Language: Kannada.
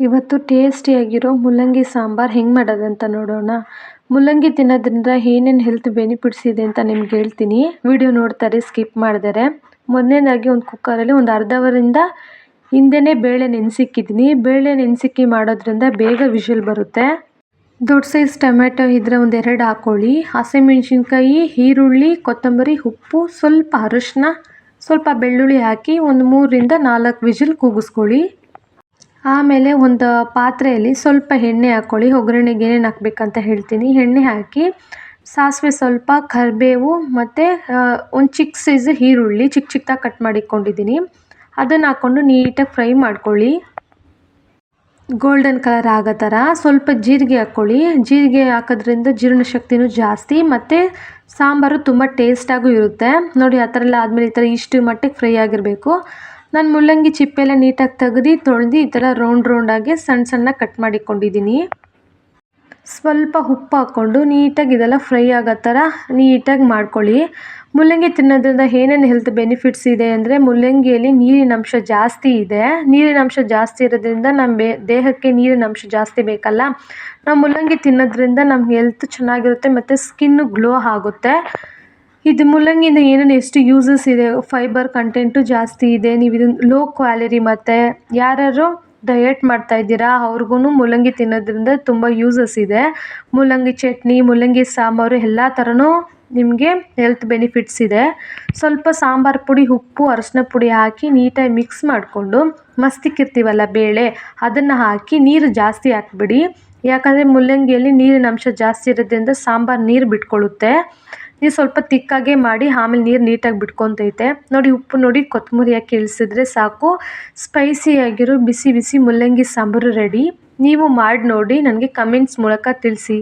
ಇವತ್ತು ಟೇಸ್ಟಿಯಾಗಿರೋ ಮೂಲಂಗಿ ಸಾಂಬಾರು ಹೆಂಗೆ ಮಾಡೋದಂತ ನೋಡೋಣ. ಮೂಲಂಗಿ ತಿನ್ನೋದ್ರಿಂದ ಏನೇನು ಹೆಲ್ತ್ ಬೆನಿಫಿಟ್ಸ್ ಇದೆ ಅಂತ ನಿಮ್ಗೆ ಹೇಳ್ತೀನಿ. ವಿಡಿಯೋ ನೋಡ್ತಾರೆ ಸ್ಕಿಪ್ ಮಾಡಿದರೆ ಮೊದಲನೇದಾಗಿ ಒಂದು ಕುಕ್ಕರಲ್ಲಿ ಒಂದು ಅರ್ಧ ಅವರಿಂದ ಹಿಂದೆನೇ ಬೇಳೆ ನೆನೆಸಿಕ್ಕಿದ್ದೀನಿ. ಬೇಳೆ ನೆನೆಸಿಕ್ಕಿ ಮಾಡೋದ್ರಿಂದ ಬೇಗ ವಿಷಲ್ ಬರುತ್ತೆ. ದೊಡ್ಡ ಸೈಜ್ ಟೊಮೆಟೊ ಇದ್ದರೆ ಒಂದು ಎರಡು ಹಾಕ್ಕೊಳ್ಳಿ ಹಸಿಮೆಣ್ಸಿನ್ಕಾಯಿ, ಈರುಳ್ಳಿ, ಕೊತ್ತಂಬರಿ, ಉಪ್ಪು, ಸ್ವಲ್ಪ ಅರಶಿನ, ಸ್ವಲ್ಪ ಬೆಳ್ಳುಳ್ಳಿ ಹಾಕಿ ಒಂದು ಮೂರರಿಂದ ನಾಲ್ಕು ವಿಜಿಲ್ ಕೂಗಿಸ್ಕೊಳ್ಳಿ. ಆಮೇಲೆ ಒಂದು ಪಾತ್ರೆಯಲ್ಲಿ ಸ್ವಲ್ಪ ಎಣ್ಣೆ ಹಾಕ್ಕೊಳ್ಳಿ ಒಗ್ಗರಣೆಗೆ ಏನೇನು ಹಾಕ್ಬೇಕಂತ ಹೇಳ್ತೀನಿ. ಎಣ್ಣೆ ಹಾಕಿ, ಸಾಸಿವೆ ಸ್ವಲ್ಪ, ಕರಿಬೇವು ಮತ್ತು ಒಂದು ಚಿಕ್ಕ ಸೈಜ್ ಈರುಳ್ಳಿ ಚಿಕ್ಕ ಚಿಕ್ಕದಾಗಿ ಕಟ್ ಮಾಡಿಕೊಂಡಿದ್ದೀನಿ ಅದನ್ನು ಹಾಕ್ಕೊಂಡು ನೀಟಾಗಿ ಫ್ರೈ ಮಾಡ್ಕೊಳ್ಳಿ. ಗೋಲ್ಡನ್ ಕಲರ್ ಆಗೋ ಥರ ಸ್ವಲ್ಪ ಜೀರಿಗೆ ಹಾಕ್ಕೊಳ್ಳಿ. ಜೀರಿಗೆ ಹಾಕೋದ್ರಿಂದ ಜೀರ್ಣಶಕ್ತಿನೂ ಜಾಸ್ತಿ ಮತ್ತು ಸಾಂಬಾರು ತುಂಬ ಟೇಸ್ಟಾಗೂ ಇರುತ್ತೆ. ನೋಡಿ, ಆ ಥರ ಎಲ್ಲ ಆದಮೇಲೆ ಈ ಥರ ಇಷ್ಟು ಮಟ್ಟಿಗೆ ಫ್ರೈ ಆಗಿರಬೇಕು. ನಾನು ಮುಲ್ಲಂಗಿ ಚಿಪ್ಪೆಲ್ಲ ನೀಟಾಗಿ ತೆಗೆದು, ತೊಳೆದು, ಈ ಥರ ರೌಂಡ್ ರೌಂಡಾಗಿ ಸಣ್ಣ ಸಣ್ಣ ಕಟ್ ಮಾಡಿಕೊಂಡಿದ್ದೀನಿ. ಸ್ವಲ್ಪ ಉಪ್ಪು ಹಾಕ್ಕೊಂಡು ನೀಟಾಗಿ ಇದೆಲ್ಲ ಫ್ರೈ ಆಗೋ ಥರ ನೀಟಾಗಿ ಮಾಡ್ಕೊಳ್ಳಿ. ಮುಲ್ಲಂಗಿ ತಿನ್ನೋದ್ರಿಂದ ಏನೇನು ಹೆಲ್ತ್ ಬೆನಿಫಿಟ್ಸ್ ಇದೆ ಅಂದರೆ ಮುಲ್ಲಂಗಿಯಲ್ಲಿ ನೀರಿನ ಅಂಶ ಜಾಸ್ತಿ ಇದೆ. ನೀರಿನ ಅಂಶ ಜಾಸ್ತಿ ಇರೋದ್ರಿಂದ ನಮ್ಮ ದೇಹಕ್ಕೆ ನೀರಿನ ಅಂಶ ಜಾಸ್ತಿ ಬೇಕಲ್ಲ. ನಾವು ಮುಲ್ಲಂಗಿ ತಿನ್ನೋದ್ರಿಂದ ನಮ್ಮ ಹೆಲ್ತ್ ಚೆನ್ನಾಗಿರುತ್ತೆ ಮತ್ತು ಸ್ಕಿನ್ನು ಗ್ಲೋ ಆಗುತ್ತೆ. ಇದು ಮೂಲಂಗಿಯಿಂದ ಏನೇನು ಎಷ್ಟು ಯೂಸಸ್ ಇದೆ? ಫೈಬರ್ ಕಂಟೆಂಟು ಜಾಸ್ತಿ ಇದೆ. ನೀವು ಇದನ್ನು ಲೋ ಕ್ವಾಲಿರಿ ಮತ್ತು ಯಾರ್ಯಾರು ಡಯಟ್ ಮಾಡ್ತಾ ಇದ್ದೀರಾ ಅವ್ರಿಗೂ ಮೂಲಂಗಿ ತಿನ್ನೋದ್ರಿಂದ ತುಂಬ ಯೂಸಸ್ ಇದೆ. ಮೂಲಂಗಿ ಚಟ್ನಿ, ಮೂಲಂಗಿ ಸಾಂಬಾರು ಎಲ್ಲ ಥರನೂ ನಿಮಗೆ ಹೆಲ್ತ್ ಬೆನಿಫಿಟ್ಸ್ ಇದೆ. ಸ್ವಲ್ಪ ಸಾಂಬಾರು ಪುಡಿ, ಉಪ್ಪು, ಅರಶಿನ ಪುಡಿ ಹಾಕಿ ನೀಟಾಗಿ ಮಿಕ್ಸ್ ಮಾಡಿಕೊಂಡು ಮಸ್ತಿಕ್ಕಿರ್ತೀವಲ್ಲ ಬೇಳೆ, ಅದನ್ನು ಹಾಕಿ ನೀರು ಜಾಸ್ತಿ ಹಾಕ್ಬಿಡಿ. ಯಾಕಂದರೆ ಮೂಲಂಗಿಯಲ್ಲಿ ನೀರಿನ ಅಂಶ ಜಾಸ್ತಿ ಇರೋದ್ರಿಂದ ಸಾಂಬಾರು ನೀರು ಬಿಟ್ಕೊಳ್ಳುತ್ತೆ ನೀವು ಸ್ವಲ್ಪ ತಿಕ್ಕಾಗೆ ಮಾಡಿ ಆಮೇಲೆ ನೀರು ನೀಟಾಗಿ ಬಿಟ್ಕೊತೈತೆ. ನೋಡಿ ಉಪ್ಪು ನೋಡಿ ಕೊತ್ತಂಬರಿ ಹಾಕಿ ಇಳಿಸಿದ್ರೆ ಸಾಕು. ಸ್ಪೈಸಿಯಾಗಿರೋ ಬಿಸಿ ಬಿಸಿ ಮುಲ್ಲಂಗಿ ಸಾಂಬಾರು ರೆಡಿ ನೀವು ಮಾಡಿ ನೋಡಿ, ನನಗೆ ಕಮೆಂಟ್ಸ್ ಮೂಲಕ ತಿಳಿಸಿ.